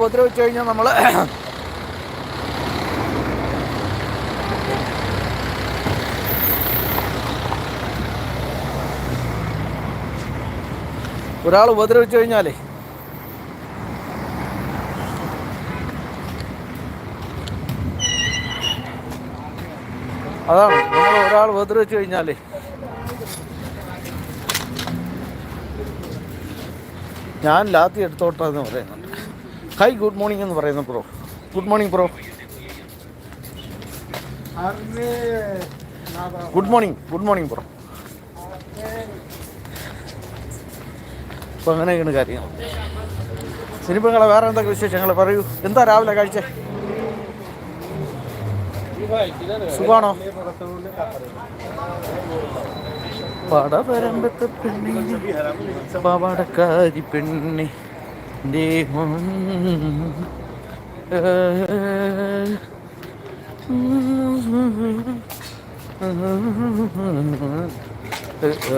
ഉപദ്രവിച്ചു കഴിഞ്ഞാൽ നമ്മൾ ഒരാൾ ഉപദ്രവിച്ചു കഴിഞ്ഞാലേ അതാണ്. നമ്മൾ ഒരാൾ ഉപദ്രവിച്ചു കഴിഞ്ഞാലേ ഞാൻ ലാത്തി എടുത്തോട്ടെ എന്ന് പറയുന്നുണ്ട് ഹൈ ഗുഡ് മോർണിംഗ് എന്ന് പറയുന്നു bro good morning bro good morning good morning bro അപ്പോൾ അങ്ങനെയൊക്കെയാണ് കാര്യങ്ങൾ. സിനിമകളെ വേറെ എന്തൊക്കെ വിശേഷങ്ങൾ പറയൂ? എന്താ രാവിലെ കാഴ്ച? സുഖാണോ? പടപരമ്പത്തെ പെണ്ണി പവാടക്കാരി പെണ്ണി.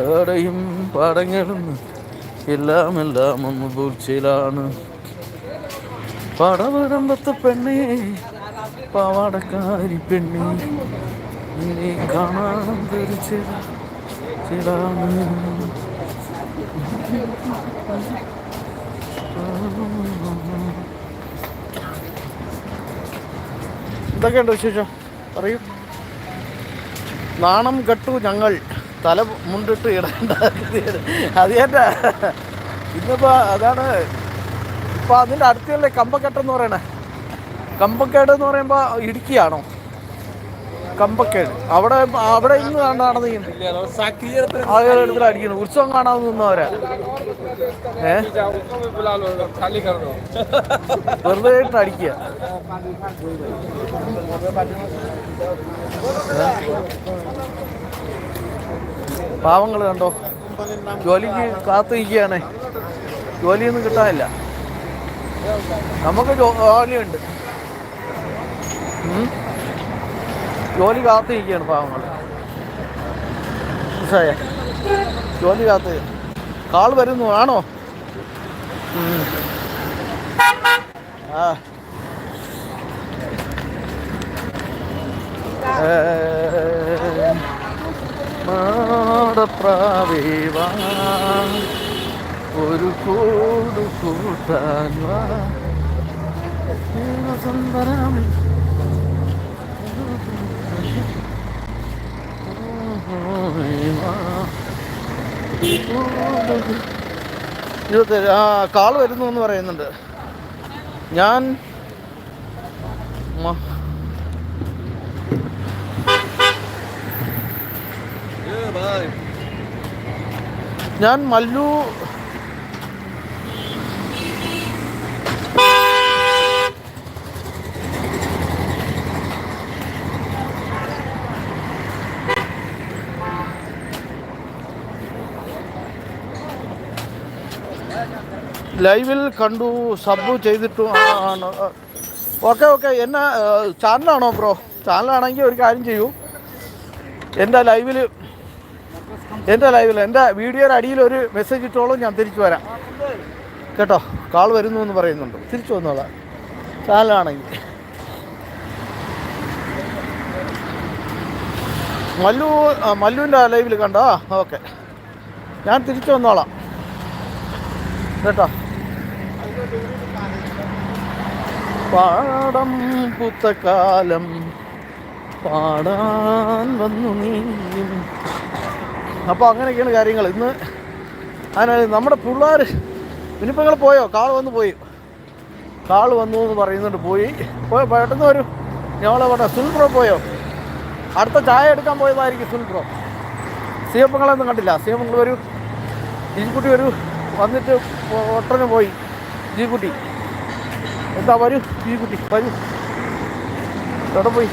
ഏടയും പടങ്ങളും എല്ലാം എല്ലാം ഒന്ന് പൂർച്ചയിലാണ് പടപരമ്പത്തെ പെണ്ണേ പാവാടക്കാരി പെണ്ണി നീ കാണാൻ ധരിച്ചിടാണ് എന്തൊക്കെയുണ്ട് വിശേഷം. പറയൂ. നാണം കെട്ടു ഞങ്ങൾ. തല മുണ്ടിട്ട് ഇടേണ്ട അത് തന്നെ ഇന്നിപ്പോൾ അതാണ്. ഇപ്പോൾ അതിന്റെ അടുത്തല്ലേ കമ്പക്കെട്ടെന്ന് പറയണേ. കമ്പക്കേട് എന്ന് പറയുമ്പോൾ ഇടുക്കിയാണോ? കമ്പക്കേട്. അവിടെ അവിടെ ഇന്ന് കണ്ടാണെന്ന് ആളുകളെടുത്തിട്ട് അടിക്കുന്നു. ഉത്സവം കാണാൻ നിന്നവരാ ഏ? വെറുതെ ഇട്ട് അടിക്കുക. പാവങ്ങൾ കണ്ടോ? ജോലിക്ക് കാത്തു നിൽക്കുകയാണ് ജോലിയൊന്നും കിട്ടാനില്ല. നമുക്ക് ജോലിയുണ്ട്. ജോലി കാത്തിരിക്കുകയാണ് പാവങ്ങൾ മനസ്സിലായ ജോലി കാത്ത്. കാൾ വരുന്നു ആണോ? ഒരു കൂട് കൂട്ടാൻ സുന്ദരം ഇരുപത്തേഴ് ആ കാൾ വരുന്നു എന്ന് പറയുന്നുണ്ട്. ഞാൻ ഞാൻ മല്ലു ലൈവിൽ കണ്ടു സബ് ചെയ്തിട്ടു ആണ് ഓക്കെ ഓക്കെ. എന്നാ ചാനലാണോ ബ്രോ? ചാനലാണെങ്കിൽ ഒരു കാര്യം ചെയ്യൂ. എന്റെ ലൈവിൽ എന്റെ ലൈവിൽ എന്റെ വീഡിയോയുടെ അടിയിൽ ഒരു മെസ്സേജ് ഇട്ടോളൂ ഞാൻ തിരിച്ചു വരാം. കേട്ടോ? കാൾ വരുന്നു എന്ന് പറയുന്നുണ്ട്. തിരിച്ചു വന്നോളാം. ചാനലാണെങ്കിൽ. മല്ലു മല്ലുവിന്റെ ലൈവിൽ കണ്ടോ? ഓക്കെ. ഞാൻ തിരിച്ചു വന്നോളാം. കേട്ടോ. പാടം പുത്തക്കാലം പാടാൻ വന്നു നീയും. അപ്പോൾ അങ്ങനെയൊക്കെയാണ് കാര്യങ്ങൾ. ഇന്ന് അതിനാൽ നമ്മുടെ പിള്ളേർ പിന്നിപ്പങ്ങൾ പോയോ? കാൾ വന്ന് പോയി. കാൾ വന്നു എന്ന് പറയുന്നുണ്ട്. പോയി. പോയോ? പെട്ടെന്ന് വരൂ. ഞങ്ങളെ പറഞ്ഞ സുൽപ്രോ പോയോ? അടുത്ത ചായ എടുക്കാൻ പോയതായിരിക്കും സുൽപ്രോ സിയപ്പങ്ങളൊന്നും കണ്ടില്ല. സിയപ്പങ്ങൾ വരൂ. ഇഞ്ചിക്കുട്ടി വരൂ. വന്നിട്ട് ഒട്ടന് പോയി. ജീക്കുട്ടി. എന്താ വരൂ? ജീക്കുട്ടി വരൂ. എവിടെ പോയി.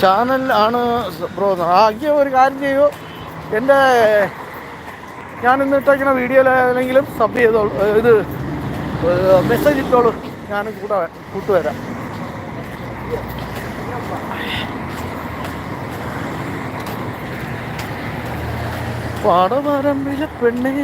ചാനൽ ആണ് ബ്രോ ആകെ ഒരു കാര്യം ചെയ്യൂ. എന്റെ ഞാനിന്ന് ഇട്ടേക്കുന്ന വീഡിയോയിലാണെങ്കിലും സബ് ചെയ്തോളൂ. ഇത് മെസ്സേജ് ഇട്ടോളൂ. ഞാൻ കൂടെ കൂട്ടുവരാം. പാടവരമ്പിലെ പെണ്ണേ